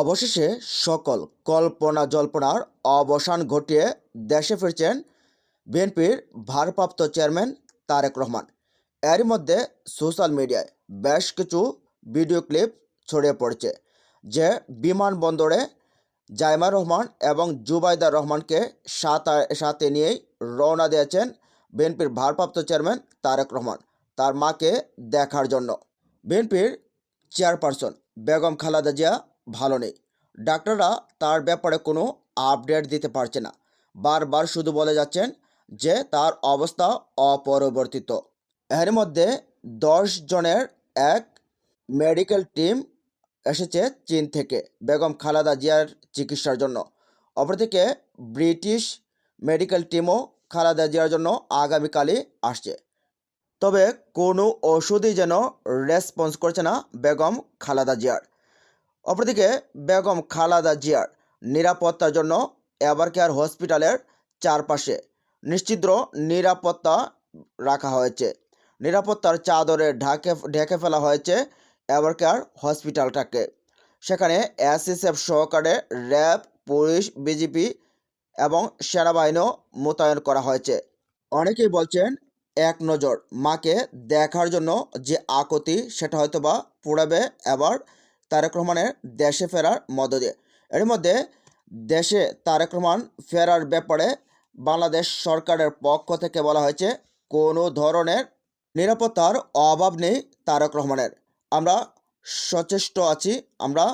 অবশেষে সকল কল্পনা জল্পনার অবসান ঘটিয়ে দেশে ফিরছেন বিএনপির ভারপ্রাপ্ত চেয়ারম্যান তারেক রহমান। এরই মধ্যে সোশ্যাল মিডিয়ায় বেশ কিছু ভিডিও ক্লিপ ছড়িয়ে পড়ছে যে বিমানবন্দরে জাইমা রহমান এবং জুবাইদা রহমানকে সাথে নিয়েই রওনা দিয়েছেন বিএনপির ভারপ্রাপ্ত চেয়ারম্যান তারেক রহমান, তার মাকে দেখার জন্য। বিএনপির চেয়ারপারসন বেগম খালাদা জিয়া ভালো নেই। ডাক্তাররা তার ব্যাপারে কোনো আপডেট দিতে পারছে না। বারবার শুধু বলে যাচ্ছেন যে তার অবস্থা অপরিবর্তিত। এর মধ্যে দশ জনের এক মেডিকেল টিম এসেছে চীন থেকে বেগম খালাদা জিয়ার চিকিৎসার জন্য। অপরদিকে ব্রিটিশ মেডিকেল টিমও খালাদা জিয়ার জন্য আগামীকালই আসছে। তবে কোনো ওষুধই যেন রেসপন্স করছে না বেগম খালাদা জিয়ার। অপরদিকে বেগম খালাদা জিয়ার নিরাপত্তার জন্য এবার কেয়ার হসপিটালের চারপাশে নিশ্চিদ্র নিরাপত্তা রাখা হয়েছে। নিরাপত্তার চাদরে ঢাকে, ঢেকে ফেলা হয়েছে এবার কেয়ার হসপিটালটাকে। সেখানে এসএসএফ সহকারে র্যাব, পুলিশ বিজেপি এবং সেনাবাহিনীও মোতায়েন করা হয়েছে। অনেকেই বলছেন, এক নজর মাকে দেখার জন্য যে আকতি সেটা হয়তো বা এবার তারেক রহমানের দেশে ফেরার মধ্য দিয়ে এর মধ্যে দেশে তারেক রহমান ফেরার ব্যাপারে বাংলাদেশ সরকারের পক্ষ থেকে বলা হয়েছে, কোনো ধরনের নিরাপত্তার অভাব নেই তারেক রহমানের। আমরা সচেষ্ট আছি, আমরা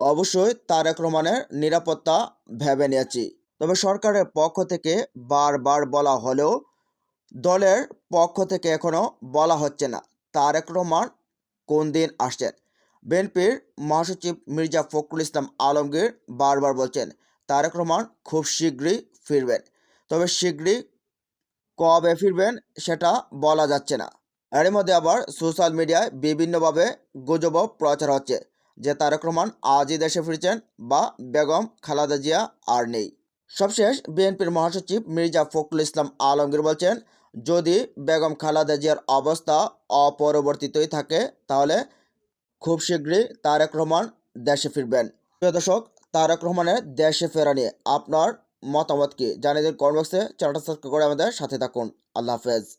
অবশ্যই তারেক রহমানের নিরাপত্তা ভেবে নিয়েছি। তবে সরকারের পক্ষ থেকে বারবার বলা হলেও দলের পক্ষ থেকে এখনও বলা হচ্ছে না, তারেক রহমান কোন দিন আসছেন। বিএনপির মহাসচিব মির্জা ফখরুল ইসলাম আলমগীর বারবার বলছেন, তারেক রহমান খুব শীঘ্রই ফিরবেন। তবে শীঘ্রই কবে ফিরবেন সেটা বলা যাচ্ছে না। এর মধ্যে আবার সোশ্যাল মিডিয়ায় বিভিন্নভাবে গুজব প্রচার হচ্ছে যে তারেক রহমান আজই দেশে ফিরছেন বা বেগম খালেদা জিয়া আর নেই। সবশেষ বিএনপির মহাসচিব মির্জা ফখরুল ইসলাম আলমগীর বলছেন, যদি বেগম খালেদা জিয়ার অবস্থা অপরিবর্তিতই থাকে তাহলে খুব শীঘ্রই তারেক রহমান দেশে ফিরবেন। প্রিয় দর্শক, তারেক রহমানের দেশে ফেরা নিয়ে আপনার মতামত কি? জানিয়ে দিন কমেন্ট বক্সে চ্যানেলটা সাবস্ক্রাইব করে আমাদের সাথে থাকুন। আল্লাহ হাফেজ।